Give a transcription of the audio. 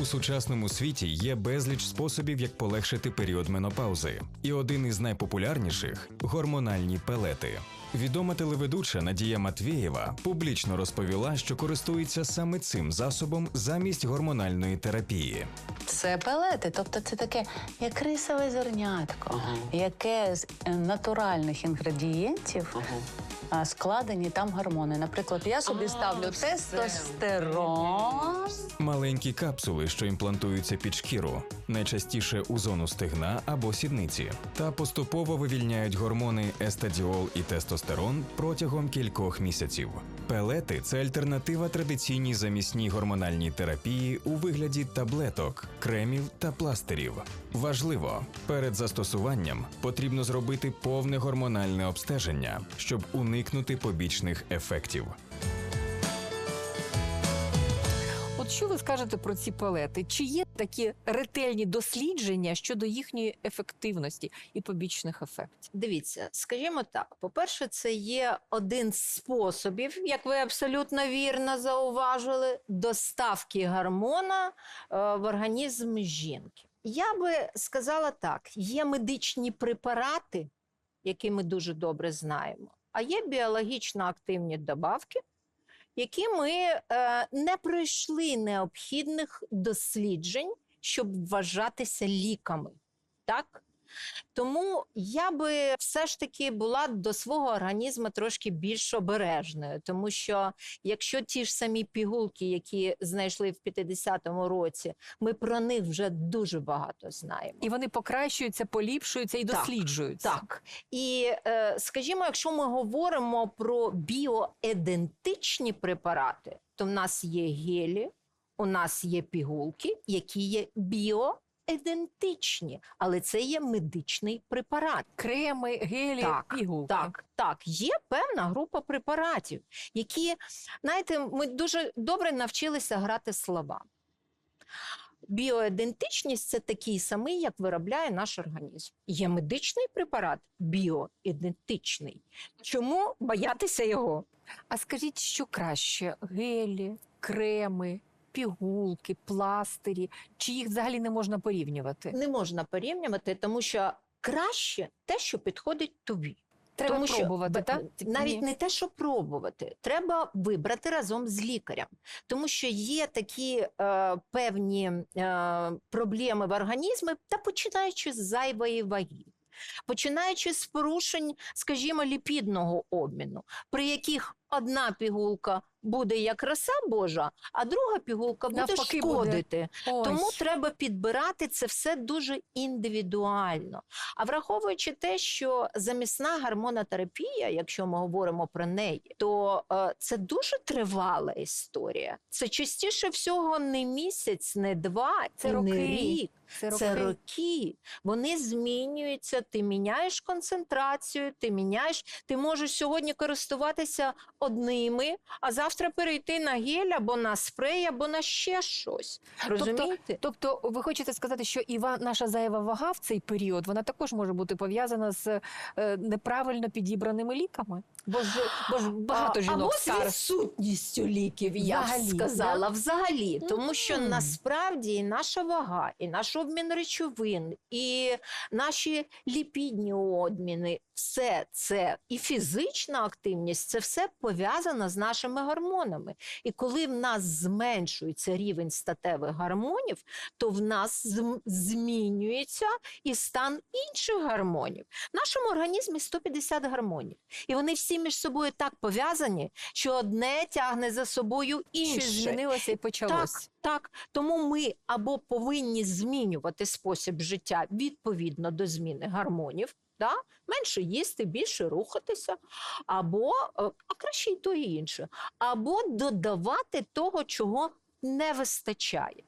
У сучасному світі є безліч способів, як полегшити період менопаузи, і один із найпопулярніших гормональні пелети. Відома телеведуча Надія Матвєєва публічно розповіла, що користується саме цим засобом замість гормональної терапії. Це пелети, тобто це таке як рисове зернятко, яке з е, натуральних інгредієнтів а, складені там гормони. Наприклад, я собі ставлю тестостерон. Маленькі капсули, що імплантуються під шкіру, найчастіше у зону стегна або сідниці, та поступово вивільняють гормони естадіол і тестостерон протягом кількох місяців. Пелети це альтернатива традиційній замісній гормональній терапії у вигляді таблеток, кремів та пластирів. Важливо, перед застосуванням потрібно зробити повне гормональне обстеження, щоб уникнути побічних ефектів. От що ви скажете про ці палети? Чи є такі ретельні дослідження щодо їхньої ефективності і побічних ефектів? Дивіться, скажімо так: по-перше, це є один з способів, як ви абсолютно вірно зауважили, доставки гормона е, в організм жінки. Я би сказала так: є медичні препарати, які ми дуже добре знаємо, а є біологічно активні добавки, які ми е, не пройшли необхідних досліджень, щоб вважатися ліками. Так? Тому я би все ж таки була до свого організму трошки більш обережною, тому що якщо ті ж самі пігулки, які знайшли в 50-му році, ми про них вже дуже багато знаємо. І вони покращуються, поліпшуються і Так, досліджуються. Так. І е, скажімо, якщо ми говоримо про біоідентичні препарати, то в нас є гелі, у нас є пігулки, які є біоідентичні, але це є медичний препарат. Креми, гелі, Так, пігулки. Так, так, є певна група препаратів, які, знаєте, ми дуже добре навчилися грати слова. Біоідентичність це такий самий, як виробляє наш організм. Є медичний препарат біоідентичний. Чому боятися його? А скажіть, що краще: гелі, креми, пігулки, пластирі? Чи їх взагалі не можна порівнювати? Не можна порівнювати, тому що краще те, що підходить тобі. Треба Тому пробувати, б- так? Навіть не те, що пробувати, треба вибрати разом з лікарем, тому що є такі е, певні е, проблеми в організмі, та починаючи з зайвої ваги. Починаючи з порушень, скажімо, ліпідного обміну, при яких одна пігулка буде як роса Божа, а друга пігулка буде Навпаки шкодити. Ой. Тому треба підбирати це все дуже індивідуально. А враховуючи те, що замісна гормонотерапія, якщо ми говоримо про неї, то е, це дуже тривала історія. Це частіше всього не місяць, не два, Це і роки. не рік. Це Це роки. роки. Вони змінюються. Ти міняєш концентрацію, ти міняєш. Ти можеш сьогодні користуватися одними, а завтра перейти на гель або на спрей, або на ще щось. Розумієте? Тобто, ви хочете сказати, що і наша зайва вага в цей період вона також може бути пов'язана з е, неправильно підібраними ліками? Бо ж, бо ж багато А- жінок Або з відсутністю ліків, я б сказала. Взагалі, тому що насправді і наша вага, і наш обмін речовин, і наші ліпідні обміни, все це і фізична активність, це все пов'язано з нашими гормонами. І коли в нас зменшується рівень статевих гормонів, то в нас змінюється і стан інших гормонів. В нашому організмі 150 гормонів. І вони всі між собою так пов'язані, що одне тягне за собою інше. Щось змінилося і почалось. так. Тому ми або повинні змінювати спосіб життя відповідно до зміни гормонів. Да? Менше їсти, більше рухатися, або е, а краще й то і інше, або додавати того, чого не вистачає.